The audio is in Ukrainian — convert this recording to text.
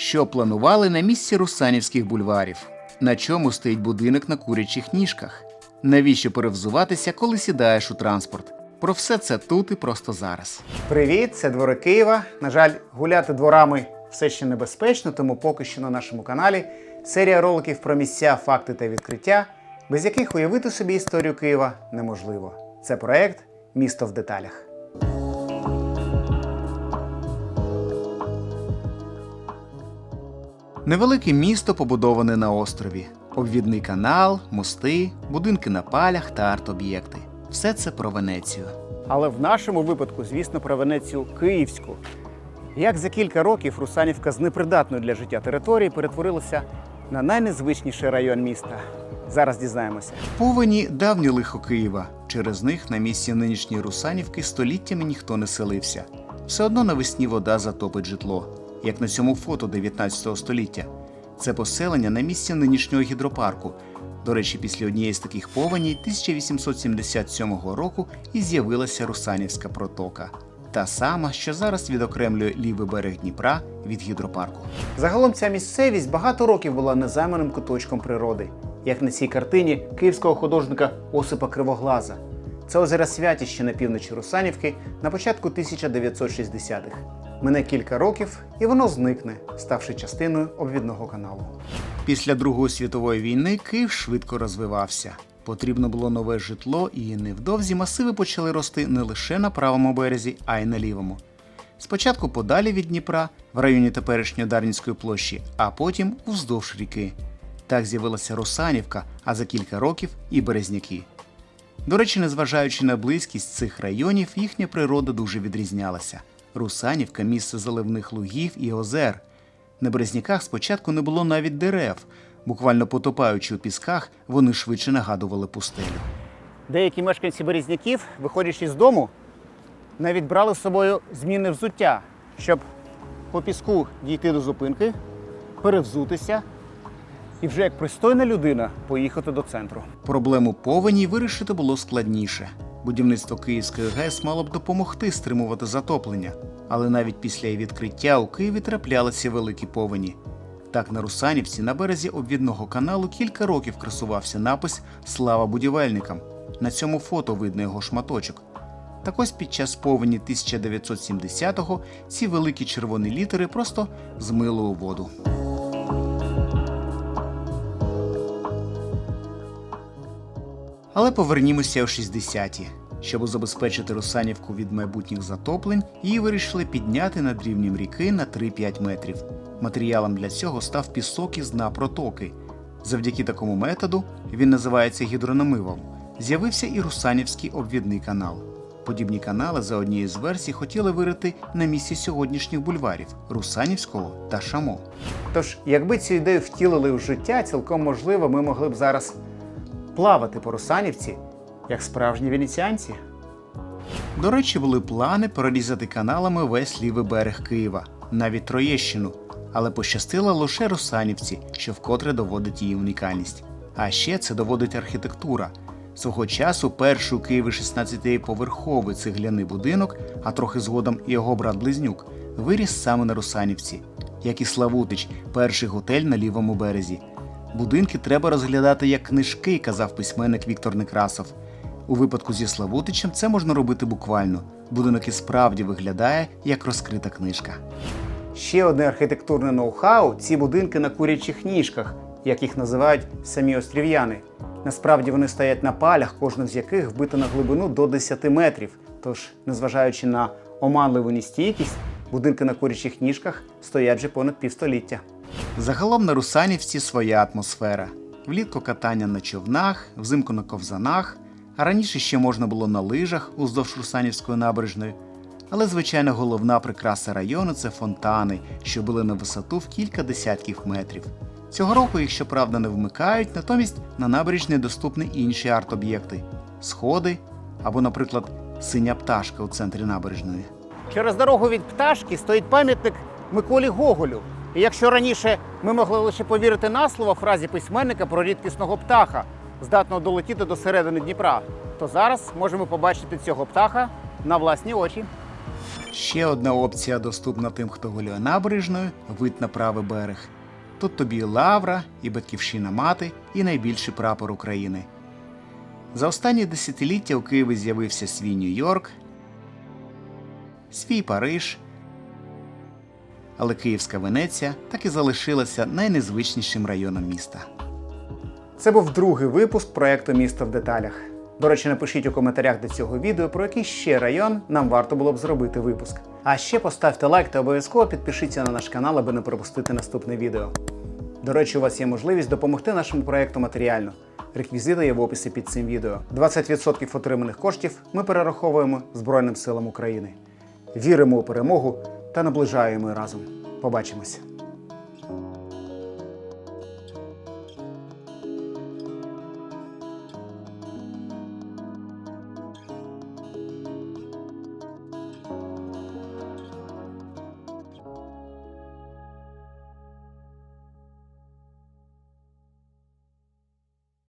Що планували на місці Русанівських бульварів? На чому стоїть будинок на курячих ніжках? Навіщо перевзуватися, коли сідаєш у транспорт? Про все це тут і просто зараз. Привіт, це двори Києва. На жаль, гуляти дворами все ще небезпечно, тому поки що на нашому каналі серія роликів про місця, факти та відкриття, без яких уявити собі історію Києва неможливо. Це проект Місто в деталях. Невелике місто побудоване на острові. Обвідний канал, мости, будинки на палях та арт-об'єкти. Все це про Венецію. Але в нашому випадку, звісно, про Венецію Київську. Як за кілька років Русанівка з непридатної для життя території перетворилася на найнезвичніший район міста. Зараз дізнаємося. Повені давнє лихо Києва. Через них на місці нинішньої Русанівки століттями ніхто не селився. Все одно навесні вода затопить житло, як на цьому фото 19 століття. Це поселення на місці нинішнього гідропарку. До речі, після однієї з таких повеней 1877 року і з'явилася Русанівська протока. Та сама, що зараз відокремлює лівий берег Дніпра від гідропарку. Загалом ця місцевість багато років була незайманим куточком природи, як на цій картині київського художника Осипа Кривоглаза. Це озеро Святіще на півночі Русанівки на початку 1960-х. Мине кілька років, і воно зникне, ставши частиною обвідного каналу. Після Другої світової війни Київ швидко розвивався. Потрібно було нове житло, і невдовзі масиви почали рости не лише на правому березі, а й на лівому. Спочатку подалі від Дніпра, в районі теперішньої Дарницької площі, а потім уздовж ріки. Так з'явилася Русанівка, а за кілька років і Березняки. До речі, незважаючи на близькість цих районів, їхня природа дуже відрізнялася. Русанівка місце заливних лугів і озер. На Березняках спочатку не було навіть дерев. Буквально потопаючи у пісках, вони швидше нагадували пустелю. Деякі мешканці Березняків, виходячи з дому, навіть брали з собою змінне взуття, щоб по піску дійти до зупинки, перевзутися і вже як пристойна людина поїхати до центру. Проблему повені вирішити було складніше. Будівництво Київської ГЕС мало б допомогти стримувати затоплення, але навіть після її відкриття у Києві траплялися великі повені. Так на Русанівці на березі обвідного каналу кілька років красувався напис Слава будівельникам. На цьому фото видно його шматочок. Так ось під час повені 1970-го ці великі червоні літери просто змило у воду. Але повернімося у 60-ті. Щоб забезпечити Русанівку від майбутніх затоплень, її вирішили підняти над рівнем ріки на 3-5 метрів. Матеріалом для цього став пісок із дна протоки. Завдяки такому методу, він називається гідрономивом, з'явився і Русанівський обвідний канал. Подібні канали за однією з версій хотіли вирити на місці сьогоднішніх бульварів Русанівського та Шамо. Тож, якби цю ідею втілили в життя, цілком можливо, ми могли б зараз плавати по Русанівці, як справжні венеціанці. До речі, були плани прорізати каналами весь лівий берег Києва, навіть Троєщину, але пощастило лише Русанівці, що вкотре доводить її унікальність. А ще це доводить архітектура. Свого часу перший у Києві 16-поверховий цегляний будинок, а трохи згодом і його брат Близнюк, виріс саме на Русанівці, як і Славутич, перший готель на лівому березі. Будинки треба розглядати як книжки, казав письменник Віктор Некрасов. У випадку зі Славутичем це можна робити буквально. Будинок і справді виглядає як розкрита книжка. Ще одне архітектурне ноу-хау ці будинки на курячих ніжках, як їх називають самі острів'яни. Насправді вони стоять на палях, кожна з яких вбита на глибину до 10 метрів. Тож, незважаючи на оманливу нестійкість, будинки на курячих ніжках стоять вже понад півстоліття. Загалом на Русанівці своя атмосфера. Влітку катання на човнах, взимку на ковзанах, а раніше ще можна було на лижах уздовж Русанівської набережної. Але, звичайно, головна прикраса району це фонтани, що були на висоту в кілька десятків метрів. Цього року їх, щоправда, не вмикають, натомість на набережні доступні інші арт-об'єкти сходи або, наприклад, синя пташка у центрі набережної. Через дорогу від пташки стоїть пам'ятник Миколі Гоголю. І якщо раніше ми могли лише повірити на слово фразі письменника про рідкісного птаха, здатного долетіти до середини Дніпра, то зараз можемо побачити цього птаха на власні очі. Ще одна опція доступна тим, хто гуляє набережною вид на правий берег. Тут тобі і лавра, і батьківщина мати, і найбільший прапор України. За останні десятиліття у Києві з'явився свій Нью-Йорк, свій Париж, але Київська Венеція так і залишилася найнезвичнішим районом міста. Це був другий випуск проекту Місто в деталях. До речі, напишіть у коментарях до цього відео, про який ще район нам варто було б зробити випуск. А ще поставте лайк та обов'язково підпишіться на наш канал, аби не пропустити наступне відео. До речі, у вас є можливість допомогти нашому проекту матеріально. Реквізити є в описі під цим відео. 20% отриманих коштів ми перераховуємо Збройним силам України. Віримо у перемогу та наближаємо разом. Побачимось!